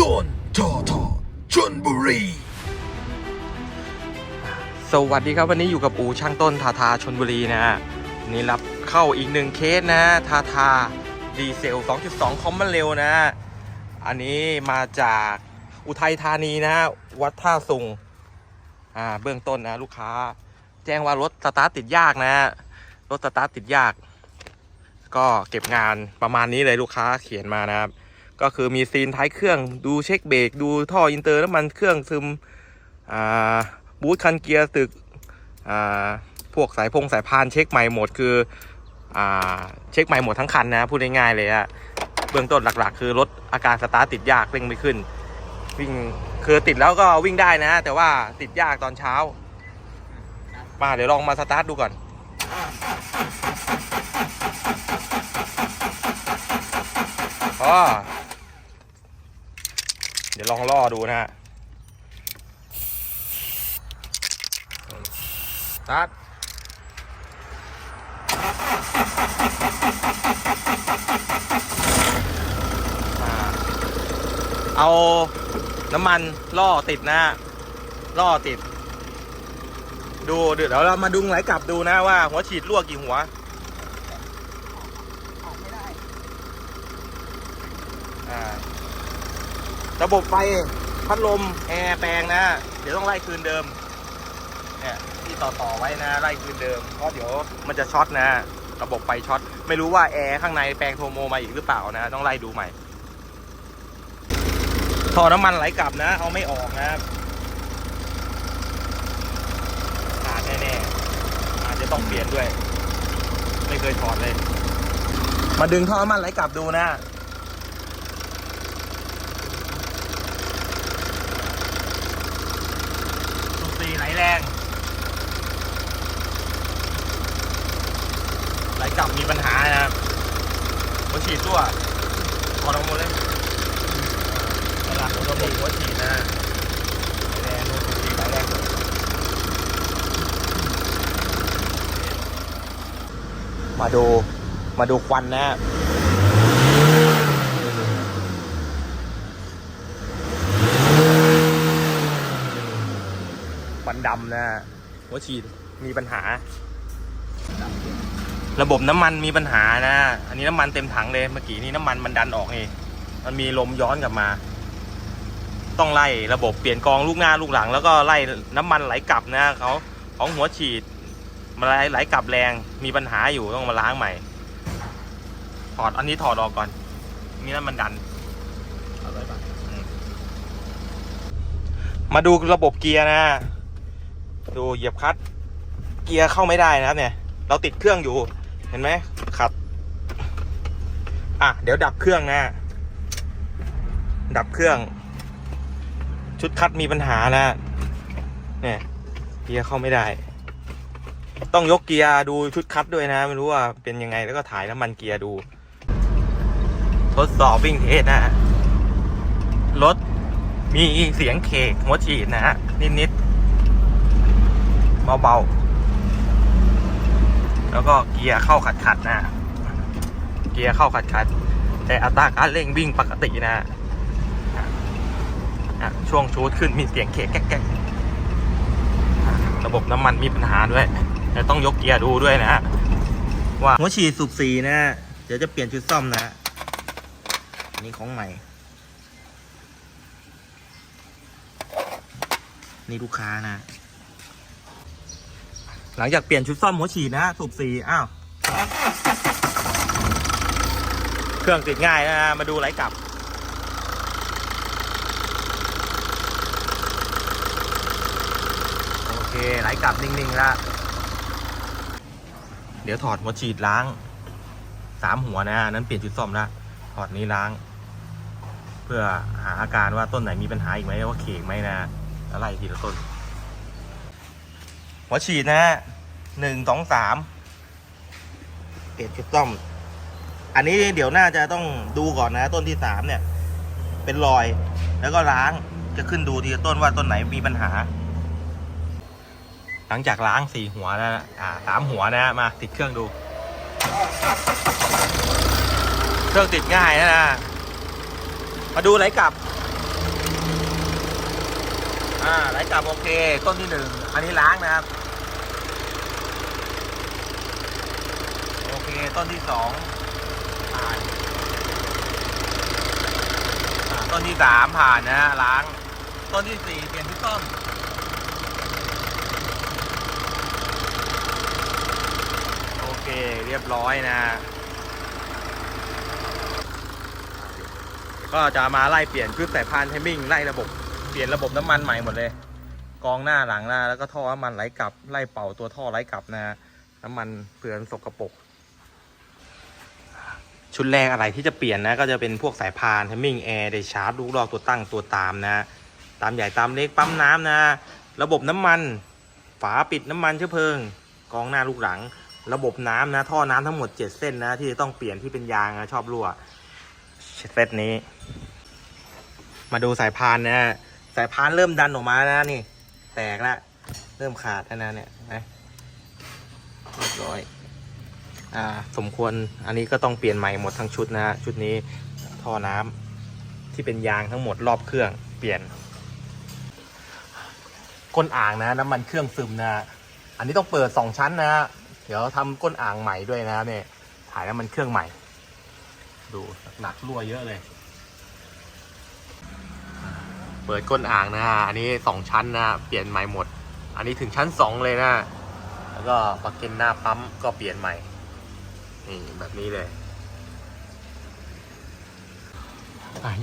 ต้นทอทอชนบุรี สวัสดีครับวันนี้อยู่กับอูช่างต้นทาทาชนบุรีนะฮะนนี่รับเข้าอีกหนึ่งเคสนะ ทาทาดีเซล 2.2 คอมมันเร็วนะ อันนี้มาจากอุทัยธานีนะ วัดท่าสุงอ่าเบื้องต้นนะลูกค้า แจ้งว่ารถสตาร์ทติดยากนะ รถสตาร์ทติดยาก ก็เก็บงานประมาณนี้เลยลูกค้าเขียนมานะครับ ก็คือมีซีนท้ายเครื่องดูเช็คเบรกดูท่ออินเตอร์น้ำมันเครื่องซึมบูธคันเกียร์ตึกพวกสายพงสายพานเช็คใหม่หมดคืออเช็คใหม่หมดทั้งคันนะพูดง่ายๆเลยอะเบื้องต้นหลักๆ คือรถอาการสตาร์ทติดยากเร่งไม่ขึ้น วิ่งคือติดแล้วก็วิ่งได้นะ แต่ว่าติดยากตอนเช้า มาเดี๋ยวลองมาสตาร์ทดูก่อนอ๋อ เดี๋ยวลองล่อดูนะฮะสตาร์ทเอาน้ำมันล่อติดนะฮะล่อติด ดูเดี๋ยวเรามาดุงไหลกลับดูนะว่าหัวฉีดรั่วกี่หัว อ่า ระบบไฟพัดลมแอร์แปลงนะ เดี๋ยวต้องไล่คืนเดิมเนี่ยที่ต่อต่อไว้นะไล่คืนเดิมเพราะเดี๋ยวมันจะช็อตนะ ระบบไฟช็อตไม่รู้ว่าแอร์ข้างในแปลงโทโมมาอีกหรือเปล่านะต้องไล่ดูใหม่ท่อน้ำมันไหลกลับนะ เอาไม่ออกนะครับขาดแน่ๆอาจจะต้องเปลี่ยนด้วย ไม่เคยถอดเลย มาดึงท่อน้ำมันไหลกลับดูนะ สูบสีไหล แรง ไหลกลับมีปัญหานะครับหัวฉีดรั่วถอดออกหมดเลยหลักของระบบหัวฉีดนะไหลแรงดูสูบสีไหลแรงมาดู มาดูควันนะควัน ดำนะหัวฉีดมีปัญหา ระบบน้ำมันมีปัญหานะ อันนี้น้ำมันเต็มถังเลยเมื่อกี้นี้น้ำมันมันดันออกเองมันมีลมย้อนกลับมา ต้องไล่ระบบเปลี่ยนกองลูกหน้าลูกหลัง แล้วก็ไล่น้ำมันไหลกลับนะเขาของหัวฉีดมาไหลไหลกลับแรงมีปัญหาอยู่ต้องมาล้างใหม่ ถอดอันนี้ถอดออกก่อนนี่นั่นมันดันมาดูระบบเกียร์นะ ดูเหยียบคลัตช์เกียร์เข้าไม่ได้นะครับเนี่ย เราติดเครื่องอยู่ เห็นไหมขัด อะ เดี๋ยวดับเครื่องนะ ดับเครื่อง ชุดคัดมีปัญหานะ เนี่ย เกียร์เข้าไม่ได้ ต้องยกเกียร์ดูชุดคัดด้วยนะ ไม่รู้ว่าเป็นยังไงแล้วก็ถ่ายน้ำมันเกียร์ดู ทดสอบวิ่งเทสนะรถมีเสียงเคกหัวฉีดนะฮะนิดๆ เบาๆ แล้วก็เกียร์เข้าขัดๆนะ เกียร์เข้าขัดๆ แต่อัตราการเร่งวิ่งปกตินะช่วงชูดขึ้นมีเสียงเคกแก๊กระบบน้ำมันมีปัญหาด้วยแต่ต้องยกเกียร์ดูด้วยนะว่าหัวฉีดสูบสีนะ เดี๋ยวจะเปลี่ยนชุดซ่อมนะนนี้ของใหม่ นี่ลูกค้านะ หลังจากเปลี่ยนชุดซ่อมหัวฉีดนะสูบสีอ้าวเครื่องติดง่ายนะมาดูไหลกลับ โอเคไหลกลับนิ่งๆแล้วเดี๋ยวถอดหัวฉีดล้างสามหัวนะอันนั้นเปลี่ยนชุดซ่อมแล้วถอดนี้ล้าง เพื่อหาอาการว่าต้นไหนมีปัญหาอีกไหมว่าเขกไหมนะอะไรทีละต้น หัวฉีดนะฮะหนึ่งสองสามเปลี่ยนชุดซ่อม อันนี้เดี๋ยวน่าจะต้องดูก่อนนะ ต้นที่สามเนี่ย เป็นรอย แล้วก็ล้างจะขึ้นดูทีละต้นว่าต้นไหนมีปัญหา หลังจากล้างสี่หัวแล้วนะอ่าสามหัวนะมาติดเครื่องดู เครื่องติดง่ายนะนะมาดูไหลกลับ อ่าไหลกลับโอเค ต้นที่หนึ่งอันนี้ล้างนะครับ โอเค ต้นที่สองผ่านต้นที่สามผ่านนะฮะล้าง ต้นที่สี่เปลี่ยนที่ต้นโอเคเรียบร้อยนะก็จะมาไล่เปลี่ยนชุดสายพานเทมมิ่งไล่ระบบเปลี่ยนระบบน้ำมันใหม่หมดเลย กองหน้าหลังหน้าแล้วก็ท่อน้ำมันไหลกลับไล่เป่าตัวท่อไหลกลับนะ น้ำมันเปลือนสกปรก ชุดแรกอะไรที่จะเปลี่ยนนะก็จะเป็นพวกสายพานเทมมิ่งแอร์ไดชาร์จลูกลอกตัวตั้งตัวตามนะ ตามใหญ่ตามเล็กปั๊มน้ำนะ ระบบน้ำมัน ฝาปิดน้ำมันเชื้อเพลิงกองหน้าลูกหลัง ระบบน้ำนะ ท่อน้ำทั้งหมด 7 เส้นนะ ที่จะต้องเปลี่ยนที่เป็นยางนะชอบรั่วเซตนี้ มาดูสายพานนะสายพานเริ่มดันออกมานะนี่ แตกแล้วเริ่มขาดแล้วนะเนี่ยนะเรียบร้อย สมควรอันนี้ก็ต้องเปลี่ยนใหม่หมดทั้งชุดนะฮะชุดนี้ท่อน้ำที่เป็นยางทั้งหมดรอบเครื่องเปลี่ยน ก้นอ่างนะ น้ำมันเครื่องซึมนะอันนี้ต้องเปิดสองชั้นนะเดี๋ยวทำก้นอ่างใหม่ด้วยนะเนี่ยถ่ายน้ำมันเครื่องใหม่ ดูหนักรั่วเยอะเลย เปิดก้นอ่างนะฮะอันนี้สองชั้นนะเปลี่ยนใหม่หมด อันนี้ถึงชั้นสองเลยนะแล้วก็ปักเกนหน้าปั๊มก็เปลี่ยนใหม่ นี่แบบนี้เลย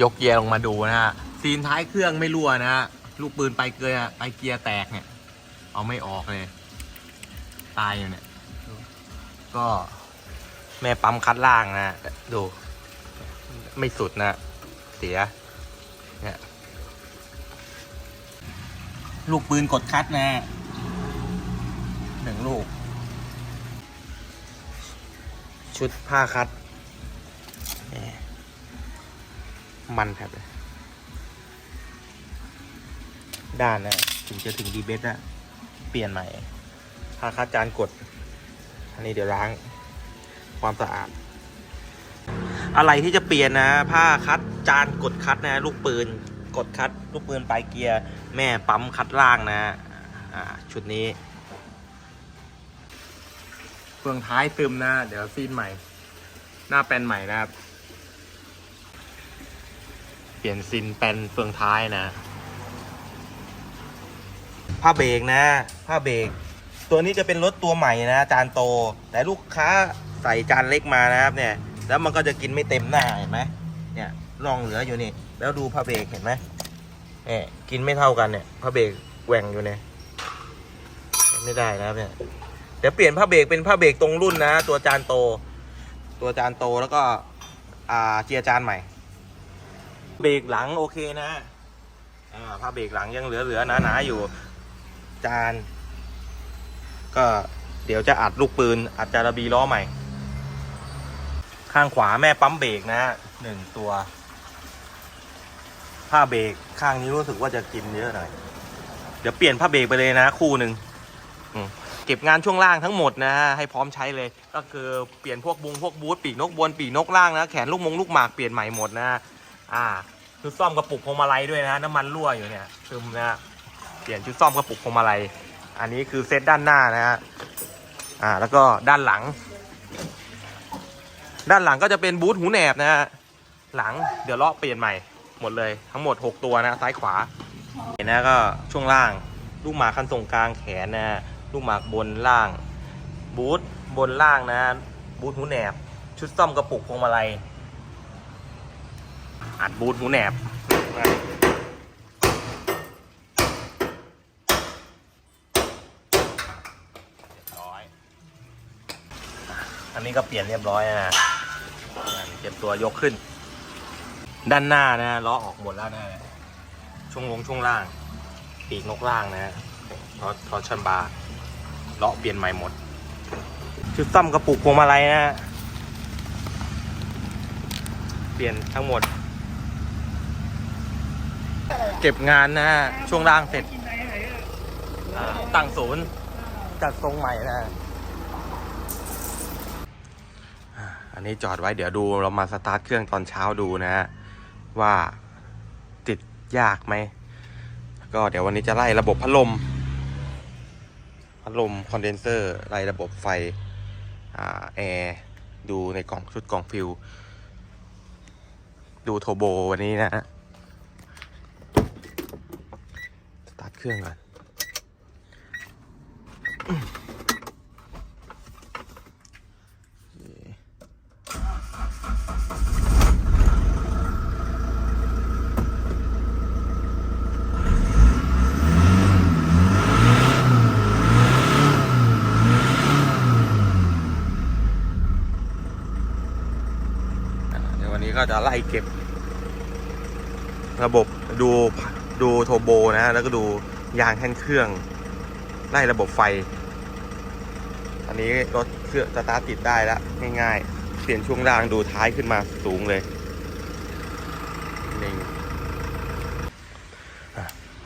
ยกเกียร์ลงมาดูนะฮะซีนท้ายเครื่องไม่รั่วนะฮะลูกปืนไปเกลือไปเกียร์แตกเนี่ย เอาไม่ออกเลย ตายอยู่เนี่ย ก็แม่ปั๊มคัดล่างนะดู ไม่สุดนะเสียเนี่ยลูกปืนกดคัดนะหนึ่งลูก ชุดผ้าคัดมมันแทบเลยด้านนะถึงจะถึงดีเบสอะเปลี่ยนใหม่ผ้าคัดจานกด อันนี้เดี๋ยวล้างความสะอาด อะไรที่จะเปลี่ยนนะ ผ้าคัดจานกดคัดนะ ลูกปืนกดคัด ลูกปืนปลายเกียร์ แม่ปั๊มคัดล่างนะชุดนี้ เฟืองท้ายซึมนะเดี๋ยวซีนใหม่ หน้าแปนใหม่นะครับ เปลี่ยนซินแปลนเฟืองท้ายนะ ผ้าเบรกนะ ผ้าเบรกตัวนี้จะเป็นรถตัวใหม่นะจานโต แต่ลูกค้าใส่จานเล็กมานะครับ เนี่ย แล้วมันก็จะกินไม่เต็มหน้าเห็นไหมเนี่ยรองเหลืออยู่นี่ แล้วดูผ้าเบรกเห็นไหมเนี่ยกินไม่เท่ากันเนี่ยผ้าเบรกแหว่งอยู่เนี่ย ไม่ได้นะครับเนี่ย เดี๋ยวเปลี่ยนผ้าเบรกเป็นผ้าเบรกตรงรุ่นนะ ตัวจานโต ตัวจานโตแล้วก็อ่าเจียร์จานใหม่ เบรกหลังโอเคนะอ่าผ้าเบรกหลังยังเหลือๆหนาๆอยู่ จาน ก็เดี๋ยวจะอัดลูกปืนอัดจาระบีล้อใหม่ ข้างขวาแม่ปั๊มเบรกนะหนึ่งตัวผ้าเบรกข้างนี้รู้สึกว่าจะกินเยอะหน่อย เดี๋ยวเปลี่ยนผ้าเบรกไปเลยนะคู่หนึ่งอืม เก็บงานช่วงล่างทั้งหมดนะฮะให้พร้อมใช้เลย ก็คือเปลี่ยนพวกบุงพวกบูทปีกนกบนปีกนกล่างนะแขนลูกมงลูกหมากเปลี่ยนใหม่หมดนะอ่าชุดซ่อมกระปุกพวงมาลัยด้วยนะน้ำมันรั่วอยู่เนี่ยซึมนะเปลี่ยนชุดซ่อมกระปุกพวงมาลัยอันนี้คือเซตด้านหน้านะฮะอ่าแล้วก็ด้านหลัง ด้านหลังก็จะเป็นบูทหูแหนบนะฮะหลังเดี๋ยวเลาะเปลี่ยนใหม่หมดเลยทั้งหมด 6 ตัวนะซ้ายขวาเห็นนะก็ช่วงล่างลูกหมากคันตรงกลางแขนนะฮะ ลูกหมากบนล่าง บูทบนล่างนะ บูทหูแหนบ ชุดซ่อมกระปุกพวงมาลัยอัดบูทหูแหนบร้อยอันนี้ก็เปลี่ยนเรียบร้อยนะเก็บตัวยกขึ้น ด้านหน้านะล้อออกหมดแล้วนะช่วงลงช่วงล่าง ปีกนกล่างนะทอทอชันบาร์ เล้อเปลี่ยนใหม่หมด ชุดซ่อมกระปุกพวงมาลัยนะฮะเปลี่ยนทั้งหมด เก็บงานนะฮะช่วงล่างเสร็จอ่าตั้งศูนย์จัดทรงใหม่นะอ่าอันนี้จอดไว้เดี๋ยวดูเรามาสตาร์ทเครื่องตอนเช้าดูนะฮะว่าติดยากไหม ก็เดี๋ยววันนี้จะไล่ระบบพัดลม พัดลมคอนเดนเซอร์ไรระบบไฟอแอร์ดูในกล่องชุดกล่องฟิว ดูโทโบวันนี้นะฮะสตาร์ทเครื่องก่อน อ่าเดี๋ยววันนี้ ก็จะไล่เก็บ ระบบดูดูโทโบนะฮะแล้วก็ดูยางแท่นเครื่อง ไล่ระบบไฟ อันนี้รถเครื่องสตาร์ทติดได้แล้วง่ายๆเปลี่ยนช่วงล่างดูท้ายขึ้นมาสูงเลยนี่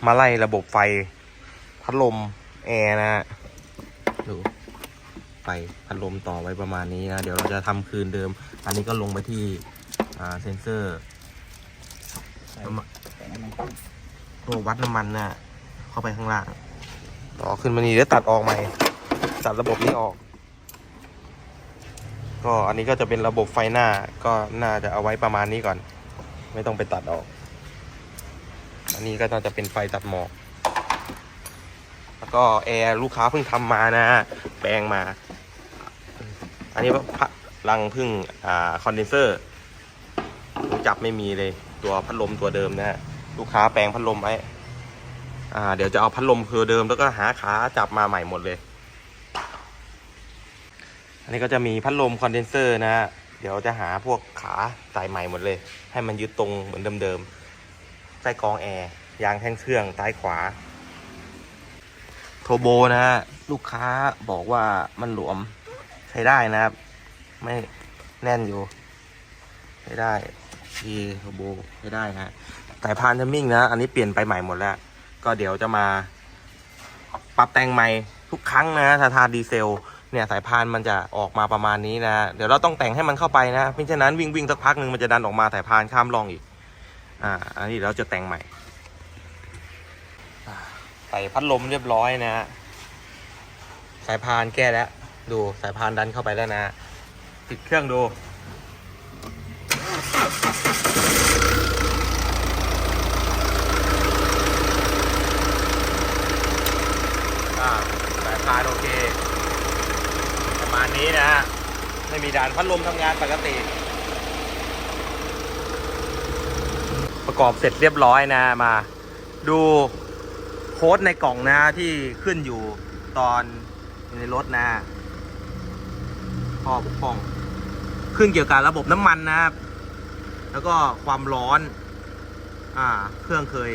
มาไล่ระบบไฟ พัดลมแอร์นะฮะดูไฟพัดลมต่อไว้ประมาณนี้นะ เดี๋ยวเราจะทำคืนเดิม อันนี้ก็ลงไปที่ อ่าเซนเซอร์น้ำมันตัววัดน้ำมันน่ะ เข้าไปข้างล่างต่อขึ้นมานี่แล้วตัดออกใหม่ ตัดระบบนี้ออก ก็อันนี้ก็จะเป็นระบบไฟหน้าก็น่าจะเอาไว้ประมาณนี้ก่อน ไม่ต้องไปตัดออก อันนี้ก็น่าจะเป็นไฟตัดหมอก แล้วก็แอร์ลูกค้าเพิ่งทำมานะแปลงมา อันนี้พัดรังเพึ่งอ่าคอนเดนเซอร์หู จับไม่มีเลย ตัวพัดลมตัวเดิมนะฮะลูกค้าแปลงพัดลมไว้อ่า เดี๋ยวจะเอาพัดลมคือเดิมแล้วก็หาขาจับมาใหม่หมดเลย อันนี้ก็จะมีพัดลมคอนเดนเซอร์นะฮะเดี๋ยวจะหาพวกขาใส่ใหม่หมดเลย ให้มันยึดตรงเหมือนเดิมๆใต้กรองแอร์ยางแท่งเครื่องใต้ขวา โทโบนะฮะลูกค้าบอกว่ามันหลวมใช้ได้นะครับ ไม่แน่นอยู่ใช้ได้ ทีโทโบใช้ได้นะสายพานทัมมิ่งนะ อันนี้เปลี่ยนไปใหม่หมดแล้ว ก็เดี๋ยวจะมา ปรับแต่งใหม่ทุกครั้งนะทาทาดีเซล เนี่ยสายพานมันจะออกมาประมาณนี้นะ เดี๋ยวเราต้องแต่งให้มันเข้าไปนะไม่เช่นนั้นวิ่งวิ่งสักพักหนึ่งมันจะดันออกมาสายพานข้ามร่องอีก อ่า อันนี้เราจะแต่งใหม่ใส่พัดลมเรียบร้อยนะ สายพานแก้แล้ว ดูสายพานดันเข้าไปแล้วนะติดเครื่องดู อ่าสาโอเค ประมาณนี้นะฮะ ไม่มีด่านพัดลมทำงานปกติ ประกอบเสร็จเรียบร้อยนะมา ดูโค้ดในกล่องนะที่ขึ้นอยู่ตอนในรถนะข้อบกพร่อง ขึ้นเกี่ยวกับระบบน้ำมันนะครับ แล้วก็ความร้อน อ่า เครื่องเคย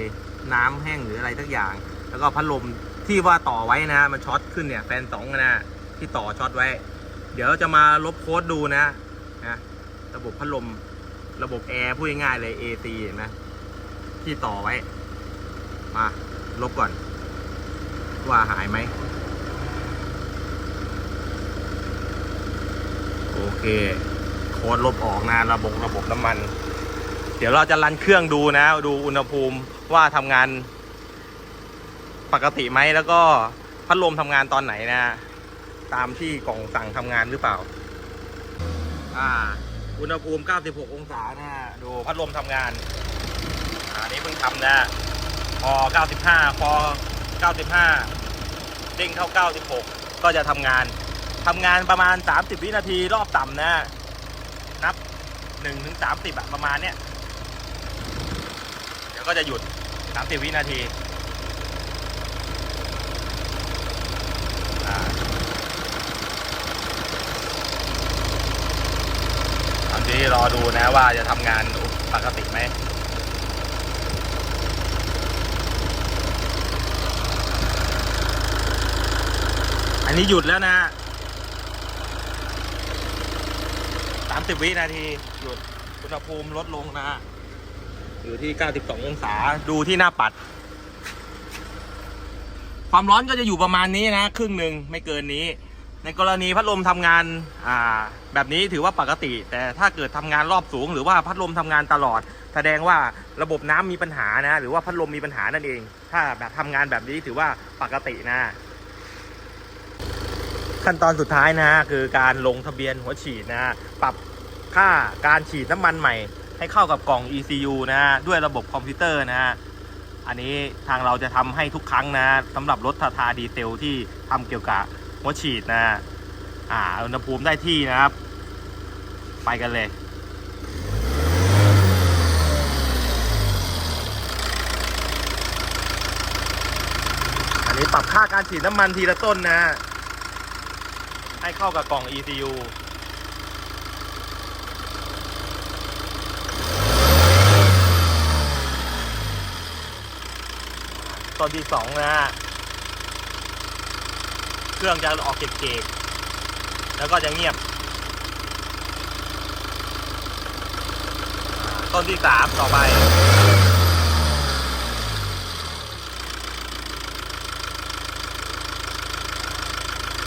น้ำแห้งหรืออะไรสักอย่าง แล้วก็พัดลม ที่ว่าต่อไว้นะ มันช็อตขึ้นเนี่ยแฟนสองนะที่ต่อช็อตไว้ เดี๋ยวจะมาลบโค้ดดูนะนะระบบพัดลมระบบแอร์พูดง่ายๆเลย AC เห็นไหมที่ต่อไว้ มา ลบก่อน ว่าหายไหม โอเค โค้ดลบออกนะระบบระบบน้ำมัน เดี๋ยวเราจะรันเครื่องดูนะ ดูอุณหภูมิว่าทำงาน ปกติไหมแล้วก็พัดลมทำงานตอนไหนนะตามที่กล่องสั่งทำงานหรือเปล่า อ่า อุณหภูมิ 96 องศานะดูพัดลมทำงานอ่านี่เพิ่งทำนะพอ 95 พอ 95 เด้งเข้า 96 ก็จะทำงานทำงานประมาณ 30 วินาทีรอบต่ำนะ นับ1ถึง30อะประมาณเนี้ย เดี๋ยวก็จะหยุด 30 วินาที อ่าตอ นนี้รอดูนะว่าจะทำงานปกติไหมอันนี้หยุดแล้วนะสามสิบวินาทีหยุดอุณหภูมิลดลงนะ อยู่ที่ 92 องศา ดูที่หน้าปัด ความร้อนก็จะอยู่ประมาณนี้นะ ครึ่งหนึ่งไม่เกินนี้ ในกรณีพัดลมทำงานอ่าแบบนี้ถือว่าปกติ แต่ถ้าเกิดทำงานรอบสูง หรือว่าพัดลมทำงานตลอด แสดงว่าระบบน้ำมีปัญหานะ หรือว่าพัดลมมีปัญหานั่นเอง ถ้าแบบทำงานแบบนี้ถือว่าปกตินะ ขั้นตอนสุดท้ายนะ คือการลงทะเบียนหัวฉีดนะ ปรับค่าการฉีดน้ำมันใหม่ ให้เข้ากับกล่อง ECU นะด้วยระบบคอมพิวเตอร์นะอันนี้ทางเราจะทำให้ทุกครั้งนะสำหรับรถทาทาดีเซลที่ทำเกี่ยวกับ หัวฉีดนะอ่าอุณหภูมิได้ที่นะครับ ไปกันเลย อันนี้ปรับค่าการฉีดน้ำมันทีละต้นนะ ให้เข้ากับกล่อง ECU ตอนที่สองนะฮะ เครื่องจะออกเกกๆแล้วก็จะเงียบ ต้นที่สามต่อไป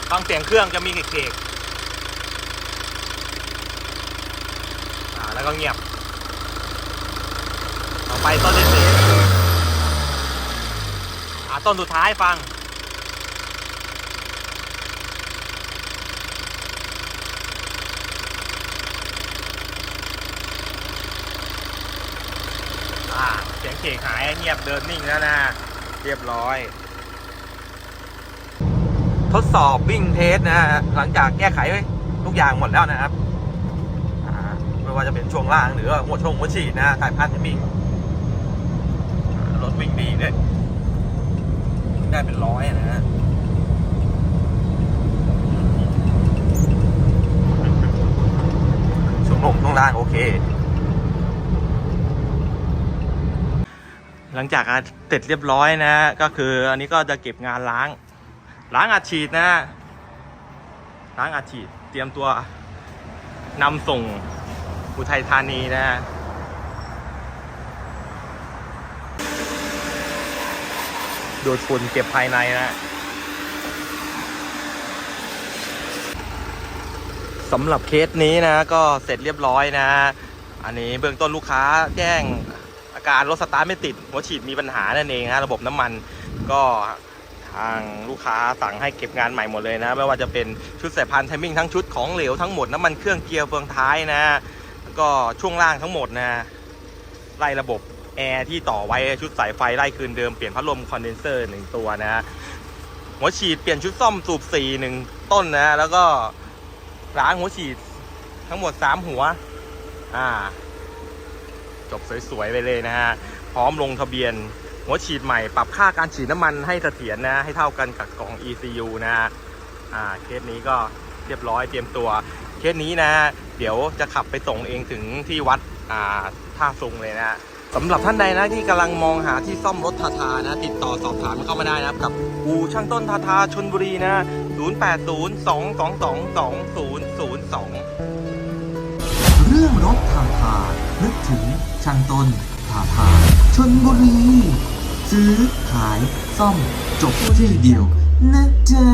ฟังเสียงเครื่องจะมีเกกๆแล้วก็เงียบ ต่อไปต้นที่สี่ต้นสุดท้ายฟัง อ่า เสียงเขกหายเงียบเดินนิ่งแล้วนะ เรียบร้อย ทดสอบวิ่งเทสนะฮะหลังจากแก้ไขทุกอย่างหมดแล้วนะครับไม่ว่าจะเป็นช่วงล่างหรือว่าหัวชงหัวฉีดนะถ่ายพันจะมีอ่ารถวิ่งดีด้วยได้เป็นร้อยนะฮะช่วงลงช่วงล่างโอเค หลังจากเสร็จเรียบร้อยนะ ก็คืออันนี้ก็จะเก็บงานล้าง ล้างอัดฉีดนะล้างอัดฉีดเตรียมตัวนำส่งอุทัยธานีนะดูดฝุ่นเก็บภายในนะสำหรับเคสนี้นะก็เสร็จเรียบร้อยนะ อันนี้เบื้องต้นลูกค้าแจ้ง อาการรถสตาร์ทไม่ติดหัวฉีดมีปัญหานั่นเองนะระบบน้ำมันก็ทางลูกค้าสั่งให้เก็บงานใหม่หมดเลยนะ ไม่ว่าจะเป็นชุดสายพานไทมิ่งทั้งชุดของเหลวทั้งหมดน้ำมันเครื่องเกียร์เฟืองท้ายนะก็ช่วงล่างทั้งหมดนะไล่ระบบแอร์ที่ต่อไว้ชุดสายไฟไล่คืนเดิมเปลี่ยนพัดลมคอนเดนเซอร์หนึ่งตัวนะหัวฉีดเปลี่ยนชุดซ่อมสูบสี่หนึ่งต้นนะแล้วก็ล้างหัวฉีดทั้งหมดสามหัว อ่า จบสวยๆไปเลยนะฮะพร้อมลงทะเบียน หัวฉีดใหม่ปรับค่าการฉีดน้ำมันให้เสถียรนะ ให้เท่ากันกับกล่อง ECU นะฮะอ่าเคสนี้ก็เรียบร้อยเตรียมตัว เคสนี้นะ เดี๋ยวจะขับไปส่งเองถึงที่วัดอ่าท่าซุงเลยนะสำหรับท่านใดนะที่กำลังมองหาที่ซ่อมรถทาทานะ ติดต่อสอบถามเข้ามาได้นะครับ กับอูช่างต้นทาทาชนบุรีนะ 0802222002 เรื่องรถทาทานึกถึง ช่างต้นทาทาชนบุรีซื้อขายซ่อมจบที่เดียวนะจ๊ะ